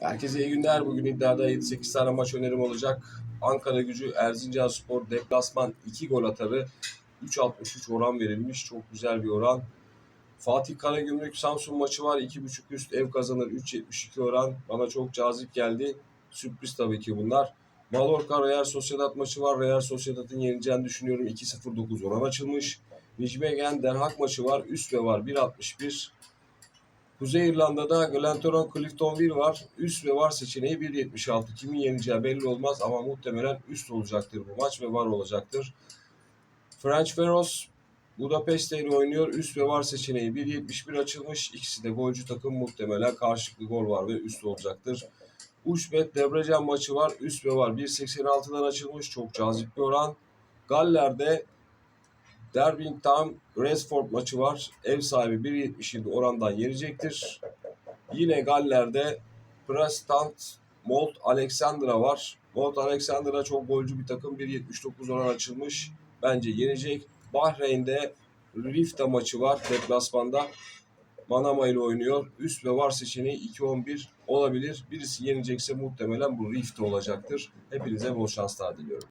Herkese iyi günler. Bugün iddiada 7-8 tane maç önerim olacak. Ankara gücü Erzincan Spor deplasman 2 gol atarı 3.63 oran verilmiş. Çok güzel bir oran. Fatih Karagümrük Samsun maçı var. 2.5 üst ev kazanır 3.72 oran. Bana çok cazip geldi. Sürpriz tabii ki bunlar. Mallorca Real Sociedad maçı var. Real Sociedad'ın yeneceğini düşünüyorum. 2.09 oran açılmış. Nijmegen Den Haag maçı var. Üst ve var 1.61. Kuzey İrlanda'da Glentoran Cliftonville var. Üst ve var seçeneği 1.76. Kimin yeneceği belli olmaz ama muhtemelen üst olacaktır bu maç ve var olacaktır. French Feroz Budapest ile oynuyor. Üst ve var seçeneği 1.71 açılmış. İkisi de golcü takım muhtemelen karşılıklı gol var ve üst olacaktır. Uşbet Debrecen maçı var. Üst ve var 1.86'dan açılmış. Çok cazip bir oran. Galler'de Derbytown Resford maçı var. Ev sahibi 1.77 orandan yenecektir. Yine Galler'de Prestant Molt Alexandra var. Molt Alexandra çok golcü bir takım. 1.79 oran açılmış. Bence yenecek. Bahreyn'de Rifta maçı var deplasmanda. Manama ile oynuyor. Üst ve var seçeneği 2.11 olabilir. Birisi yenecekse muhtemelen bu Rifta olacaktır. Hepinize bol şanslar diliyorum.